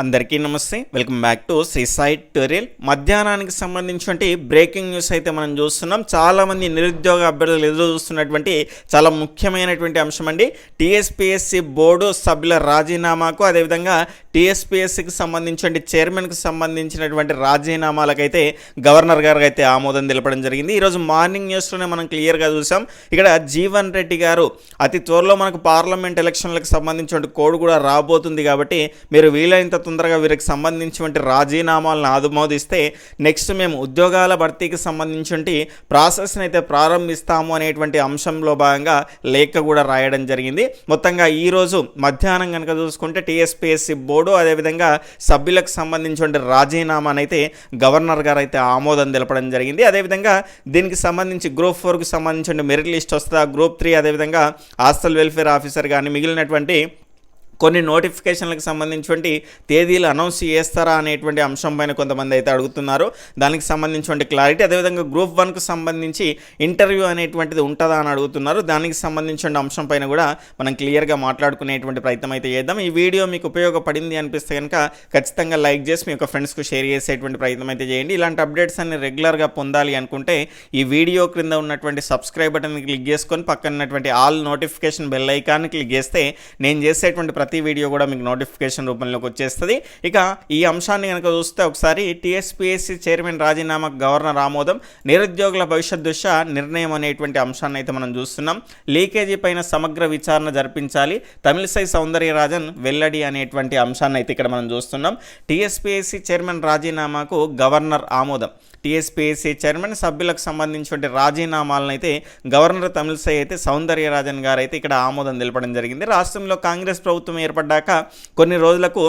అందరికీ నమస్తే. Welcome back to Sri site tutorial మధ్యాహ్నానికి సంబంధించినటువంటి బ్రేకింగ్ న్యూస్ అయితే మనం చూస్తున్నాం. చాలామంది నిరుద్యోగ అభ్యర్థులు ఎదురు చూస్తున్నటువంటి చాలా ముఖ్యమైనటువంటి అంశం అండి. టీఎస్పీఎస్సి బోర్డు సభ్యుల రాజీనామాకు అదేవిధంగా టీఎస్పీఎస్సికి సంబంధించిన చైర్మన్కి సంబంధించినటువంటి రాజీనామాలకైతే గవర్నర్ గారికి అయితే ఆమోదం తెలపడం జరిగింది. ఈరోజు మార్నింగ్ న్యూస్లోనే మనం క్లియర్గా చూసాం. ఇక్కడ జీవన్ రెడ్డి గారు అతి త్వరలో మనకు పార్లమెంట్ ఎలక్షన్లకు సంబంధించిన కోడ్ కూడా రాబోతుంది కాబట్టి మీరు వీలైనంత తొందరగా వీరికి సంబంధించినటువంటి రాజీనామాలను ఆమోదిస్తే నెక్స్ట్ మేము ఉద్యోగాల భర్తీకి సంబంధించి ప్రాసెస్ని అయితే ప్రారంభిస్తాము అనేటువంటి అంశంలో భాగంగా లేఖ కూడా రాయడం జరిగింది. మొత్తంగా ఈరోజు మధ్యాహ్నం కనుక చూసుకుంటే టీఎస్పీఎస్సీ బోర్డు అదేవిధంగా సభ్యులకు సంబంధించిన రాజీనామానైతే గవర్నర్ గారు అయితే ఆమోదం తెలపడం జరిగింది. అదేవిధంగా దీనికి సంబంధించి గ్రూప్ ఫోర్కి సంబంధించిన మెరిట్ లిస్ట్ వస్తుందా. గ్రూప్ త్రీ అదేవిధంగా హాస్టల్ వెల్ఫేర్ ఆఫీసర్ కానీ మిగిలినటువంటి కొన్ని నోటిఫికేషన్లకు సంబంధించినటువంటి తేదీలు అనౌన్స్ చేస్తారా అనేటువంటి అంశం పైన కొంతమంది అయితే అడుగుతున్నారు. దానికి సంబంధించినటువంటి క్లారిటీ అదేవిధంగా గ్రూప్ వన్కు సంబంధించి ఇంటర్వ్యూ అనేటువంటిది ఉంటుందా అని అడుగుతున్నారు. దానికి సంబంధించిన అంశం పైన కూడా మనం క్లియర్గా మాట్లాడుకునేటువంటి ప్రయత్నం అయితే చేద్దాం. ఈ వీడియో మీకు ఉపయోగపడింది అనిపిస్తే కనుక ఖచ్చితంగా లైక్ చేసి మీ యొక్క ఫ్రెండ్స్కు షేర్ చేసేటువంటి ప్రయత్నం అయితే చేయండి. ఇలాంటి అప్డేట్స్ అన్ని రెగ్యులర్గా పొందాలి అనుకుంటే ఈ వీడియో క్రింద ఉన్నటువంటి సబ్స్క్రైబ్ బటన్ క్లిక్ చేసుకొని పక్కన ఉన్నటువంటి all notification bell icon click చేస్తే నేను చేసేటువంటి ప్రతి వీడియో కూడా మీకు నోటిఫికేషన్ రూపంలోకి వచ్చేస్తుంది. ఇక ఈ అంశాన్ని కనుక చూస్తే ఒకసారి టీఎస్పీఎస్సీ చైర్మన్ రాజీనామా గవర్నర్ ఆమోదం నిరుద్యోగుల భవిష్యత్ దృష్ట్యా నిర్ణయం అనేటువంటి అంశాన్ని అయితే మనం చూస్తున్నాం. లీకేజీ పైన సమగ్ర విచారణ జరిపించాలి తమిళసై సౌందర్యరాజన్ వెల్లడి అనేటువంటి అంశాన్ని అయితే ఇక్కడ మనం చూస్తున్నాం. టీఎస్పీఎస్సీ చైర్మన్ రాజీనామాకు గవర్నర్ ఆమోదం. టీఎస్పీఎస్సీ చైర్మన్ సభ్యులకు సంబంధించిన రాజీనామాలను అయితే గవర్నర్ తమిళసై అయితే సౌందర్యరాజన్ గారు అయితే ఇక్కడ ఆమోదం తెలపడం జరిగింది. రాష్ట్రంలో కాంగ్రెస్ ప్రభుత్వం ఏర్పడ్డాక కొన్ని రోజులకు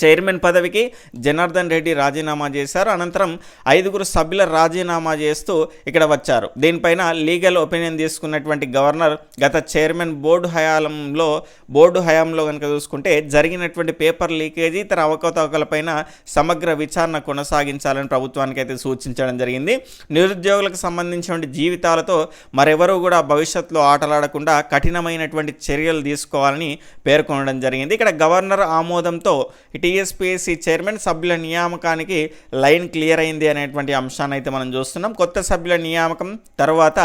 చైర్మన్ పదవికి జనార్దన్ రెడ్డి రాజీనామా చేశారు. అనంతరం ఐదుగురు సభ్యుల రాజీనామా చేస్తూ ఇక్కడ వచ్చారు. దీనిపైన లీగల్ ఒపీనియన్ తీసుకున్నటువంటి గవర్నర్ గత చైర్మన్ బోర్డు హయాంలో బోర్డు హయాంలో కనుక చూసుకుంటే జరిగినటువంటి పేపర్ లీకేజీ ఇతర అవకతవకలపైన సమగ్ర విచారణ కొనసాగించాలని ప్రభుత్వానికి అయితే సూచించడం జరిగింది. నిరుద్యోగులకు సంబంధించిన జీవితాలతో మరెవరూ కూడా భవిష్యత్తులో ఆటలాడకుండా కఠినమైనటువంటి చర్యలు తీసుకోవాలని పేర్కొనడం జరిగింది. ఇక్కడ గవర్నర్ ఆమోదంతో టీఎస్పీఎస్సీ చైర్మన్ సభ్యుల నియామకానికి లైన్ క్లియర్ అయింది అనేటువంటి అంశాన్ని అయితే మనం చూస్తున్నాం. కొత్త సభ్యుల నియామకం తర్వాత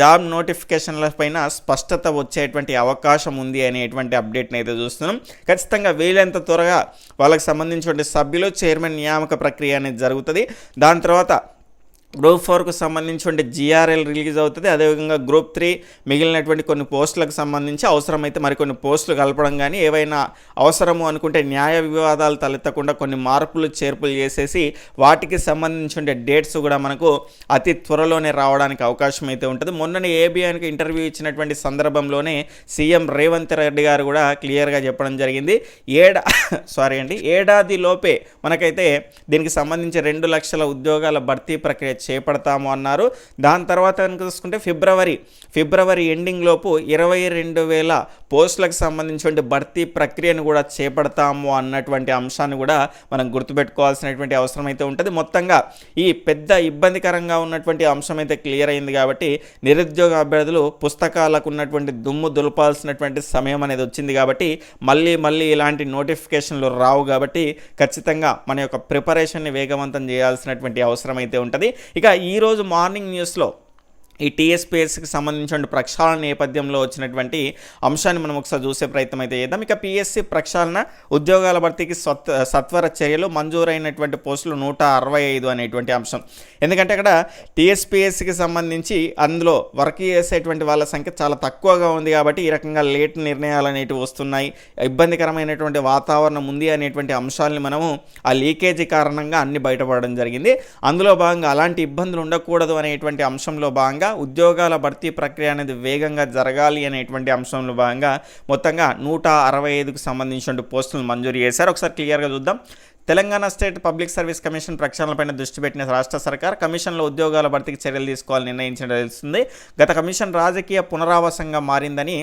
జాబ్ నోటిఫికేషన్ల పైన స్పష్టత వచ్చేటువంటి అవకాశం ఉంది అనేటువంటి అప్డేట్ని అయితే చూస్తున్నాం. ఖచ్చితంగా వీలైనంత త్వరగా వాళ్ళకి సంబంధించిన సభ్యులు చైర్మన్ నియామక ప్రక్రియ అనేది జరుగుతుంది. దాని తర్వాత గ్రూప్ ఫోర్కు సంబంధించిన జిఆర్ఎల్ రిలీజ్ అవుతుంది. అదేవిధంగా గ్రూప్ త్రీ మిగిలినటువంటి కొన్ని పోస్టులకు సంబంధించి అవసరమైతే మరికొన్ని పోస్టులు కలపడం కానీ ఏవైనా అవసరము అనుకుంటే న్యాయ వివాదాలు తలెత్తకుండా కొన్ని మార్పులు చేర్పులు చేసేసి వాటికి సంబంధించి డేట్స్ కూడా మనకు అతి త్వరలోనే రావడానికి అవకాశం అయితే ఉంటుంది. మొన్ననే ఏబిఐకి ఇంటర్వ్యూ ఇచ్చినటువంటి సందర్భంలోనే సీఎం రేవంత్ రెడ్డి గారు కూడా క్లియర్గా చెప్పడం జరిగింది. ఏడా సారీ అండి ఏడాది లోపే మనకైతే దీనికి సంబంధించి రెండు లక్షల ఉద్యోగాల భర్తీ ప్రక్రియ చేపడతాము అన్నారు. దాని తర్వాత కనుక చూసుకుంటే ఫిబ్రవరి ఫిబ్రవరి ఎండింగ్ లోపు ఇరవై రెండు వేల పోస్టులకు సంబంధించిన భర్తీ ప్రక్రియను కూడా చేపడతాము అన్నటువంటి అంశాన్ని కూడా మనం గుర్తుపెట్టుకోవాల్సినటువంటి అవసరం అయితే ఉంటుంది. మొత్తంగా ఈ పెద్ద ఇబ్బందికరంగా ఉన్నటువంటి అంశం అయితే క్లియర్ అయింది కాబట్టి నిరుద్యోగ అభ్యర్థులు పుస్తకాలకు ఉన్నటువంటి దుమ్ము దులపాల్సినటువంటి సమయం అనేది వచ్చింది కాబట్టి మళ్ళీ మళ్ళీ ఇలాంటి నోటిఫికేషన్లు రావు కాబట్టి ఖచ్చితంగా మన యొక్క ప్రిపరేషన్ని వేగవంతం చేయాల్సినటువంటి అవసరం అయితే ఉంటుంది. ఇక ఈరోజు మార్నింగ్ న్యూస్లో ఈ టీఎస్పీఎస్కి సంబంధించిన ప్రక్షాళన నేపథ్యంలో వచ్చినటువంటి అంశాన్ని మనం ఒకసారి చూసే ప్రయత్నం అయితే చేద్దాం. ఇక పిఎస్సి ప్రక్షాళన ఉద్యోగాల భర్తీకి సత్ సత్వర చర్యలు మంజూరైనటువంటి పోస్టులు నూట అరవై ఐదు అనేటువంటి అంశం. ఎందుకంటే అక్కడ టీఎస్పీఎస్సికి సంబంధించి అందులో వర్క్ చేసేటువంటి వాళ్ళ సంఖ్య చాలా తక్కువగా ఉంది కాబట్టి ఈ రకంగా లేట్ నిర్ణయాలు అనేటివి వస్తున్నాయి. ఇబ్బందికరమైనటువంటి వాతావరణం ఉంది అనేటువంటి అంశాలని మనము ఆ లీకేజీ కారణంగా అన్ని బయటపడడం జరిగింది. అందులో భాగంగా అలాంటి ఇబ్బందులు ఉండకూడదు అనేటువంటి అంశంలో భాగంగా ఉద్యోగాల భర్తీ ప్రక్రియ అనేది వేగంగా జరగాలి అనేటువంటి అంశంలో భాగంగా మొత్తంగా నూట అరవై ఐదుకు సంబంధించిన పోస్టులు మంజూరు చేశారు. ఒకసారి క్లియర్గా చూద్దాం. Telangana state public service commission ప్రక్షాళనపైన దృష్టి పెట్టిన రాష్ట్ర సర్కార్ కమిషన్లో ఉద్యోగాల భర్తీకి చర్యలు తీసుకోవాలని నిర్ణయించడం తెలుస్తుంది గత కమిషన్ రాజకీయ పునరావాసంగా మారిందని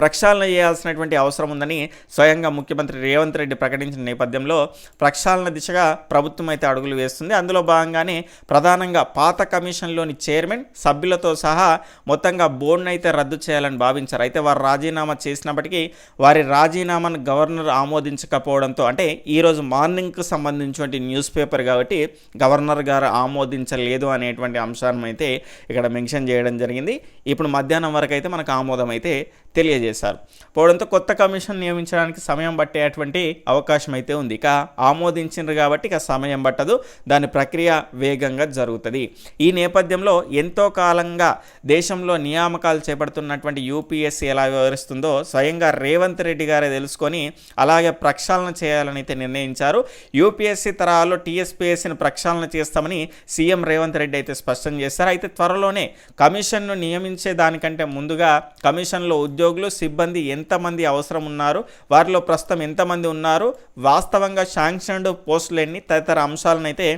ప్రక్షాళన చేయాల్సినటువంటి అవసరం ఉందని స్వయంగా ముఖ్యమంత్రి రేవంత్ రెడ్డి ప్రకటించిన నేపథ్యంలో ప్రక్షాళన దిశగా ప్రభుత్వం అయితే అడుగులు వేస్తుంది. అందులో భాగంగానే ప్రధానంగా పాత కమిషన్లోని చైర్మన్ సభ్యులతో సహా మొత్తంగా బోర్డును అయితే రద్దు చేయాలని భావించారు. అయితే వారు రాజీనామా చేసినప్పటికీ వారి రాజీనామాను గవర్నర్ ఆమోదించకపోవడంతో అంటే ఈరోజు మార్నింగ్కు సంబంధించినటువంటి న్యూస్ పేపర్ కాబట్టి గవర్నర్ గారు ఆమోదించలేదు అనేటువంటి అంశాన్ని అయితే ఇక్కడ మెన్షన్ చేయడం జరిగింది. ఇప్పుడు మధ్యాహ్నం వరకు అయితే మనకు ఆమోదం అయితే తెలియజేశారు. పోవడంతో కొత్త కమిషన్ నియమించడానికి సమయం పట్టేటువంటి అవకాశం అయితే ఉంది. ఇక ఆమోదించిండ్రు కాబట్టి ఇక సమయం పట్టదు. దాని ప్రక్రియ వేగంగా జరుగుతుంది. ఈ నేపథ్యంలో ఎంతో కాలంగా దేశంలో నియామకాలు చేపడుతున్నటువంటి యూపీఎస్సీ ఎలా వ్యవహరిస్తుందో స్వయంగా రేవంత్ రెడ్డి గారే తెలుసుకొని అలాగే ప్రక్షాళన చేయాలని అయితే నిర్ణయించారు. యూపీఎస్సీ తరహాలో టీఎస్పీఎస్సీని ప్రక్షాళన చేస్తామని సీఎం రేవంత్ రెడ్డి అయితే స్పష్టం చేశారు. అయితే త్వరలోనే కమిషన్ను నియమించే దానికంటే ముందుగా కమిషన్లో ఉద్యోగులు సిబ్బంది ఎంతమంది అవసరం ఉన్నారు వారిలో ప్రస్తుతం ఎంతమంది ఉన్నారు వాస్తవంగా శాంక్షన్డ్ పోస్టులన్నీ తదితర అంశాలను అయితే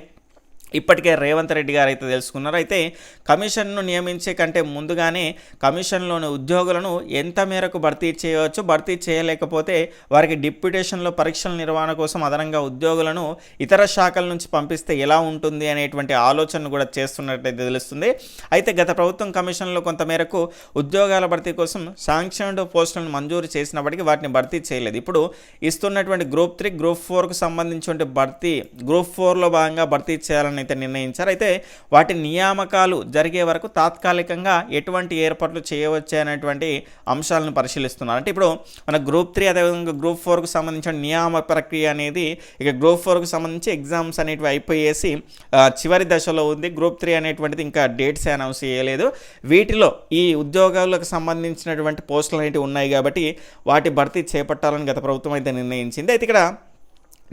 ఇప్పటికే రేవంత్ రెడ్డి గారు అయితే తెలుసుకున్నారు. అయితే కమిషన్ను నియమించే కంటే ముందుగానే కమిషన్లోని ఉద్యోగులను ఎంత మేరకు భర్తీ చేయవచ్చు భర్తీ చేయలేకపోతే వారికి డిప్యుటేషన్లో పరీక్షల నిర్వహణ కోసం అదనంగా ఉద్యోగులను ఇతర శాఖల నుంచి పంపిస్తే ఎలా ఉంటుంది అనేటువంటి ఆలోచన కూడా చేస్తున్నట్టయితే తెలుస్తుంది. అయితే గత ప్రభుత్వం కమిషన్లో కొంత మేరకు ఉద్యోగాల భర్తీ కోసం శాంక్షన్డ్ పోస్టులను మంజూరు చేసినప్పటికీ వాటిని భర్తీ చేయలేదు. ఇప్పుడు ఇస్తున్నటువంటి గ్రూప్ త్రీ గ్రూప్ ఫోర్కు సంబంధించిన భర్తీ గ్రూప్ ఫోర్లో భాగంగా భర్తీ చేయాలని అయితే నిర్ణయించారు. అయితే వాటి నియామకాలు జరిగే వరకు తాత్కాలికంగా ఎటువంటి ఏర్పాట్లు చేయవచ్చు అనేటువంటి అంశాలను పరిశీలిస్తున్నారు. అంటే ఇప్పుడు మన గ్రూప్ త్రీ అదేవిధంగా గ్రూప్ ఫోర్కు సంబంధించిన నియామక ప్రక్రియ అనేది ఇక గ్రూప్ ఫోర్కు సంబంధించి ఎగ్జామ్స్ అనేటివి అయిపోయేసి చివరి దశలో ఉంది. గ్రూప్ త్రీ అనేటువంటిది ఇంకా డేట్స్ అనౌన్స్ చేయలేదు. వీటిలో ఈ ఉద్యోగాలకు సంబంధించినటువంటి పోస్టులు అనేవి ఉన్నాయి కాబట్టి వాటి భర్తీ చేపట్టాలని గత ప్రభుత్వం అయితే నిర్ణయించింది. అయితే ఇక్కడ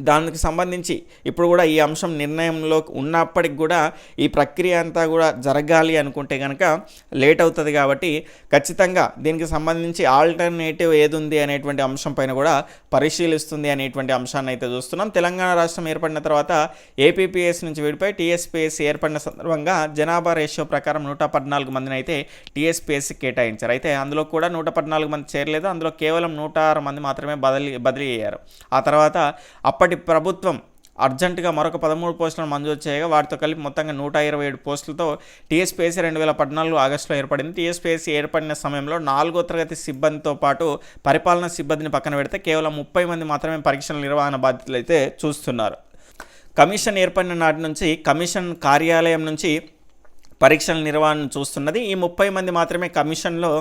దానికి సంబంధించి ఇప్పుడు కూడా ఈ అంశం నిర్ణయంలో ఉన్నప్పటికి కూడా ఈ ప్రక్రియ అంతా కూడా జరగాలి అనుకుంటే కనుక లేట్ అవుతుంది కాబట్టి ఖచ్చితంగా దీనికి సంబంధించి ఆల్టర్నేటివ్ ఏది ఉంది అనేటువంటి అంశం పైన కూడా పరిశీలిస్తుంది అనేటువంటి అంశాన్ని అయితే చూస్తున్నాం. తెలంగాణ రాష్ట్రం ఏర్పడిన తర్వాత ఏపీపీఎస్ నుంచి విడిపోయి టీఎస్పీఎస్ ఏర్పడిన సందర్భంగా జనాభా రేషియో ప్రకారం నూట పద్నాలుగు మందిని అయితే టీఎస్పీఎస్సీ కేటాయించారు. అయితే అందులో కూడా నూట పద్నాలుగు మంది చేరలేదు. అందులో కేవలం నూట ఆరు మంది మాత్రమే బదిలీ బదిలీ అయ్యారు. ఆ తర్వాత అప్పటి ప్రభుత్వం అర్జెంటుగా మరొక పదమూడు పోస్టులను మంజూరు చేయగా వాటితో కలిపి మొత్తంగా నూట ఇరవై ఏడు పోస్టులతో టీఎస్పీఎస్సీ రెండు వేల పద్నాలుగు ఆగస్టులో ఏర్పడింది. టీఎస్పీఎస్సీ ఏర్పడిన సమయంలో నాలుగో తరగతి సిబ్బందితో పాటు పరిపాలనా సిబ్బందిని పక్కన పెడితే కేవలం ముప్పై మంది మాత్రమే పరీక్షల నిర్వహణ బాధ్యతలు అయితే చూస్తున్నారు. కమిషన్ ఏర్పడిన నాటి నుంచి కమిషన్ కార్యాలయం నుంచి పరీక్షల నిర్వహణను చూస్తున్నది. ఈ ముప్పై మంది మాత్రమే కమిషన్లో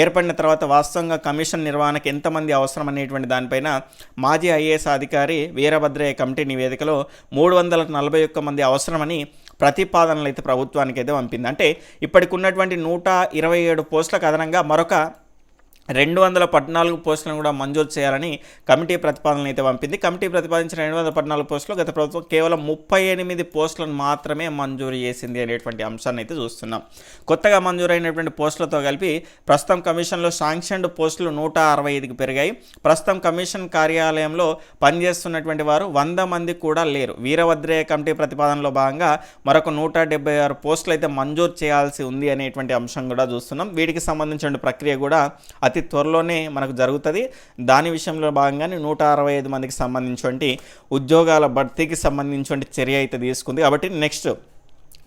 ఏర్పడిన తర్వాత వాస్తవంగా కమిషన్ నిర్వహణకు ఎంతమంది అవసరం అనేటువంటి దానిపైన మాజీ ఐఏఎస్ అధికారి వీరభద్రయ్య కమిటీ నివేదికలో మూడు వందల నలభై ఒక్క మంది అవసరమని ప్రతిపాదనలు అయితే ప్రభుత్వానికి అయితే పంపింది. అంటే ఇప్పటికి ఉన్నటువంటి నూట ఇరవై ఏడు పోస్టులకు అదనంగా మరొక రెండు వందల పద్నాలుగు పోస్టులను కూడా మంజూరు చేయాలని కమిటీ ప్రతిపాదనలు అయితే పంపింది. కమిటీ ప్రతిపాదించిన రెండు వందల పద్నాలుగు పోస్టులు గత ప్రభుత్వం కేవలం ముప్పై ఎనిమిది పోస్టులను మాత్రమే మంజూరు చేసింది అనేటువంటి అంశాన్ని అయితే చూస్తున్నాం. కొత్తగా మంజూరైనటువంటి పోస్టులతో కలిపి ప్రస్తుతం కమిషన్లో శాంక్షన్డ్ పోస్టులు నూట అరవై ఐదుకి పెరిగాయి. ప్రస్తుతం కమిషన్ కార్యాలయంలో పనిచేస్తున్నటువంటి వారు వంద మంది కూడా లేరు. వీరభద్రయ్య కమిటీ ప్రతిపాదనలో భాగంగా మరొక నూట డెబ్బై ఆరు పోస్టులు అయితే మంజూరు చేయాల్సి ఉంది అనేటువంటి అంశం కూడా చూస్తున్నాం. వీటికి సంబంధించిన ప్రక్రియ కూడా అతి త్వరలోనే మనకు జరుగుతుంది. దాని విషయంలో భాగంగానే నూట అరవై ఐదు మందికి సంబంధించి ఉద్యోగాల భర్తీకి సంబంధించి చర్య అయితే తీసుకుంది. కాబట్టి నెక్స్ట్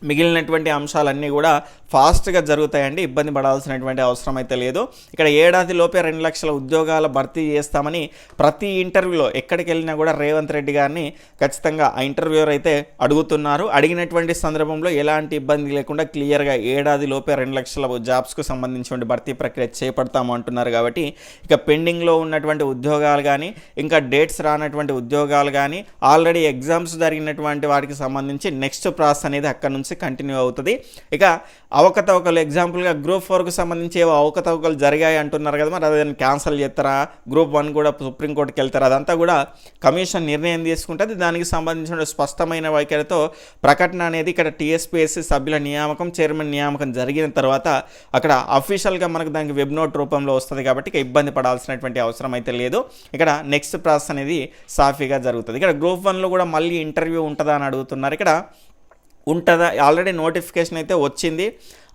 మిగిలినటువంటి అంశాలన్నీ కూడా ఫాస్ట్గా జరుగుతాయండి. ఇబ్బంది పడాల్సినటువంటి అవసరం అయితే లేదు. ఇక్కడ ఏడాది లోపే రెండు లక్షల ఉద్యోగాల భర్తీ చేస్తామని ప్రతి ఇంటర్వ్యూలో ఎక్కడికి వెళ్ళినా కూడా రేవంత్ రెడ్డి గారిని ఖచ్చితంగా ఆ ఇంటర్వ్యూర్ అయితే అడుగుతున్నారు. అడిగినటువంటి సందర్భంలో ఎలాంటి ఇబ్బంది లేకుండా క్లియర్గా ఏడాది లోపే రెండు లక్షల జాబ్స్కు సంబంధించిన భర్తీ ప్రక్రియ చేపడతాము అంటున్నారు కాబట్టి ఇక పెండింగ్లో ఉన్నటువంటి ఉద్యోగాలు కానీ ఇంకా డేట్స్ రానటువంటి ఉద్యోగాలు కానీ ఆల్రెడీ ఎగ్జామ్స్ జరిగినటువంటి వాటికి సంబంధించి నెక్స్ట్ ప్రాసెస్ అనేది అక్కడ నుంచి కంటిన్యూ అవుతుంది. ఇక అవకతవకలు ఎగ్జాంపుల్గా గ్రూప్ ఫోర్కు సంబంధించి ఏవో అవకతవకలు జరిగాయి అంటున్నారు కదా మరి అదే క్యాన్సిల్ చేస్తారా? గ్రూప్ వన్ కూడా సుప్రీంకోర్టుకి వెళ్తారా? అదంతా కూడా కమిషన్ నిర్ణయం తీసుకుంటుంది. దానికి సంబంధించిన స్పష్టమైన వైఖరితో ప్రకటన అనేది ఇక్కడ టీఎస్పీఎస్సీ సభ్యుల నియామకం చైర్మన్ నియామకం జరిగిన తర్వాత అక్కడ అఫీషియల్గా మనకు దానికి వెబ్ నోట్ రూపంలో వస్తుంది కాబట్టి ఇక ఇబ్బంది పడాల్సినటువంటి అవసరం అయితే లేదు. ఇక్కడ నెక్స్ట్ ప్రాసెస్ అనేది సాఫీగా జరుగుతుంది. ఇక్కడ గ్రూప్ వన్లో కూడా మళ్ళీ ఇంటర్వ్యూ ఉంటుందా అని అడుగుతున్నారు. ఇక్కడ ఉంటుందా? ఆల్రెడీ నోటిఫికేషన్ అయితే వచ్చింది.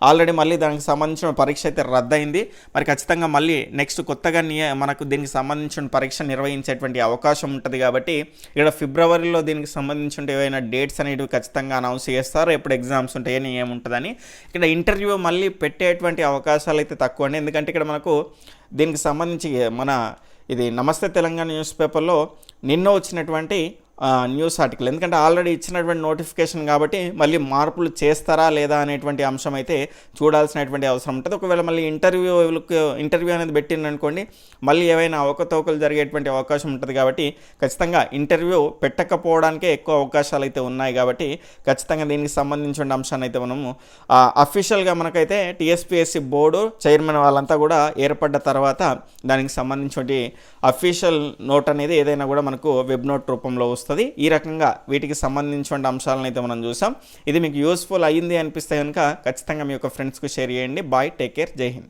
ఆల్రెడీ మళ్ళీ దానికి సంబంధించిన పరీక్ష అయితే రద్దయింది. మరి ఖచ్చితంగా మళ్ళీ నెక్స్ట్ కొత్తగా నియ మనకు దీనికి సంబంధించిన పరీక్ష నిర్వహించేటువంటి అవకాశం ఉంటుంది కాబట్టి ఇక్కడ ఫిబ్రవరిలో దీనికి సంబంధించిన ఏవైనా డేట్స్ అనేటివి ఖచ్చితంగా అనౌన్స్ చేస్తారు. ఎప్పుడు ఎగ్జామ్స్ ఉంటాయని ఏముంటుందని. ఇక్కడ ఇంటర్వ్యూ మళ్ళీ పెట్టేటువంటి అవకాశాలు అయితే తక్కువ అండి ఎందుకంటే ఇక్కడ మనకు దీనికి సంబంధించి మన ఇది నమస్తే తెలంగాణ న్యూస్ పేపర్లో నిన్న వచ్చినటువంటి న్యూస్ ఆర్టికల్. ఎందుకంటే ఆల్రెడీ ఇచ్చినటువంటి నోటిఫికేషన్ కాబట్టి మళ్ళీ మార్పులు చేస్తారా లేదా అనేటువంటి అంశం అయితే చూడాల్సినటువంటి అవసరం ఉంటుంది. ఒకవేళ మళ్ళీ ఇంటర్వ్యూ ఇంటర్వ్యూ అనేది పెట్టిందనుకోండి మళ్ళీ ఏవైనా అవకతవకలు జరిగేటువంటి అవకాశం ఉంటుంది కాబట్టి ఖచ్చితంగా ఇంటర్వ్యూ పెట్టకపోవడానికే ఎక్కువ అవకాశాలు అయితే ఉన్నాయి కాబట్టి ఖచ్చితంగా దీనికి సంబంధించిన అంశాన్ని అయితే మనము అఫీషియల్గా మనకైతే టీఎస్పీఎస్సీ బోర్డు చైర్మన్ వాళ్ళంతా కూడా ఏర్పడ్డ తర్వాత దానికి సంబంధించిన అఫీషియల్ నోట్ అనేది ఏదైనా కూడా మనకు వెబ్ నోట్ రూపంలో వస్తుంది. ఈ రకంగా వీటికి సంబంధించిన అంశాలను అయితే మనం చూసాం. ఇది మీకు యూస్ఫుల్ అయ్యింది అనిపిస్తే కనుక ఖచ్చితంగా మీ యొక్క ఫ్రెండ్స్కు షేర్ చేయండి. Bye take care Jai Hind.